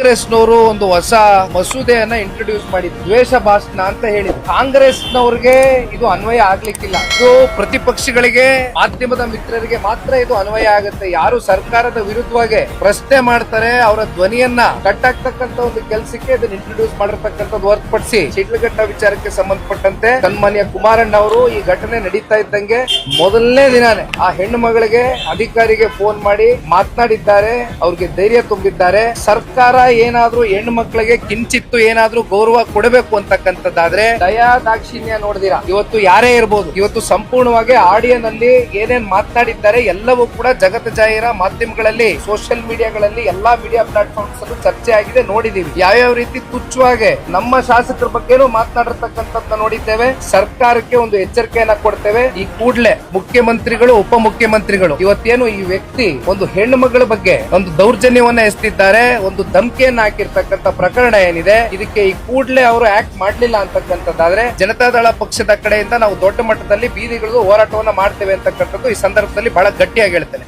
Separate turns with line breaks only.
ಕಾಂಗ್ರೆಸ್ನವರು ಒಂದು ಹೊಸ ಮಸೂದೆಯನ್ನ ಇಂಟ್ರೊಡ್ಯೂಸ್ ಮಾಡಿ ದ್ವೇಷ ಭಾಷಣ ಅಂತ ಹೇಳಿ ಕಾಂಗ್ರೆಸ್ನವ್ರಿಗೆ ಇದು ಅನ್ವಯ ಆಗ್ಲಿಕ್ಕಿಲ್ಲ. ಇದು ಪ್ರತಿಪಕ್ಷಗಳಿಗೆ, ಮಾಧ್ಯಮದ ಮಿತ್ರರಿಗೆ ಮಾತ್ರ ಇದು ಅನ್ವಯ ಆಗುತ್ತೆ. ಯಾರು ಸರ್ಕಾರದ ವಿರುದ್ಧವಾಗಿ ಪ್ರಶ್ನೆ ಮಾಡ್ತಾರೆ, ಅವರ ಧ್ವನಿಯನ್ನ ಕಟ್ಟಾಕ್ತಕ್ಕಂತ ಒಂದು ಕೆಲಸಕ್ಕೆ ಇದನ್ನ ಇಂಟ್ರೊಡ್ಯೂಸ್ ಮಾಡಿರ್ತಕ್ಕಂಥದ್ದು ಹೊರತುಪಡಿಸಿ ಶಿಡ್ಲಘಟ್ಟ ವಿಚಾರಕ್ಕೆ ಸಂಬಂಧಪಟ್ಟಂತೆ ಸನ್ಮಾನ್ಯ ಕುಮಾರಣ್ಣ ಅವರು ಈ ಘಟನೆ ನಡೀತಾ ಇದ್ದಂಗೆ ಮೊದಲನೇ ದಿನಾನೇ ಆ ಹೆಣ್ಣು ಮಗಳಿಗೆ ಅಧಿಕಾರಿಗೆ ಫೋನ್ ಮಾಡಿ ಮಾತನಾಡಿದ್ದಾರೆ, ಅವ್ರಿಗೆ ಧೈರ್ಯ ತುಂಬಿದ್ದಾರೆ. ಸರ್ಕಾರ ಏನಾದ್ರೂ ಹೆಣ್ಣು ಮಕ್ಕಳಿಗೆ ಕಿಂಚಿತ್ತು ಏನಾದ್ರೂ ಗೌರವ ಕೊಡಬೇಕು ಅಂತಕ್ಕಂಥದ್ದಾದ್ರೆ ದಯಾ ದಾಕ್ಷಿಣ್ಯ ನೋಡಿದಿರಾ. ಇವತ್ತು ಯಾರೇ ಇರ್ಬೋದು, ಇವತ್ತು ಸಂಪೂರ್ಣವಾಗಿ ಆಡಿಯೋನಲ್ಲಿ ಏನೇನ್ ಮಾತನಾಡಿದ್ದಾರೆ ಎಲ್ಲವೂ ಕೂಡ ಜಗತ್ ಜಾಹೀರ ಮಾಧ್ಯಮಗಳಲ್ಲಿ ಸೋಷಿಯಲ್ ಮೀಡಿಯಾಗಳಲ್ಲಿ ಎಲ್ಲಾ ಮೀಡಿಯಾ ಪ್ಲಾಟ್ಫಾರ್ಮ್ಸ್ ಅಲ್ಲೂ ಚರ್ಚೆ ಆಗಿದೆ, ನೋಡಿದೀವಿ. ಯಾವ್ಯಾವ ರೀತಿ ತುಚ್ಛವಾಗಿ ನಮ್ಮ ಶಾಸಕರ ಬಗ್ಗೆನೂ ಮಾತನಾಡಿರ್ತಕ್ಕಂಥದ್ದನ್ನ ನೋಡಿದ್ದೇವೆ. ಸರ್ಕಾರಕ್ಕೆ ಒಂದು ಎಚ್ಚರಿಕೆಯನ್ನ ಕೊಡ್ತೇವೆ. ಈ ಕೂಡಲೇ ಮುಖ್ಯಮಂತ್ರಿಗಳು, ಉಪಮುಖ್ಯಮಂತ್ರಿಗಳು, ಇವತ್ತೇನು ಈ ವ್ಯಕ್ತಿ ಒಂದು ಹೆಣ್ಣು ಮಗಳ ಬಗ್ಗೆ ಒಂದು ದೌರ್ಜನ್ಯವನ್ನ ಎಸ್ತಿದ್ದಾರೆ, ಒಂದು ಧಮಕಿಯನ್ನ ಹಾಕಿರ್ತಕ್ಕಂತ ಪ್ರಕರಣ ಏನಿದೆ, ಇದಕ್ಕೆ ಈ ಕೂಡಲೇ ಅವರು ಆಕ್ಟ್ ಮಾಡ್ಲಿಲ್ಲ ಅಂತಕ್ಕಂಥದ್ದಾದ್ರೆ ಜನತಾದಳ ಪಕ್ಷದ ಕಡೆಯಿಂದ ನಾವು ದೊಡ್ಡ ಮಟ್ಟದಲ್ಲಿ ಬೀದಿಗಳಿಗೂ ಹೋರಾಟವನ್ನ ಮಾಡ್ತೇವೆ ಅಂತಕ್ಕಂಥದ್ದು ಈ ಸಂದರ್ಭದಲ್ಲಿ ಬಹಳ ಗಟ್ಟಿಯಾಗಿ ಹೇಳ್ತೇನೆ.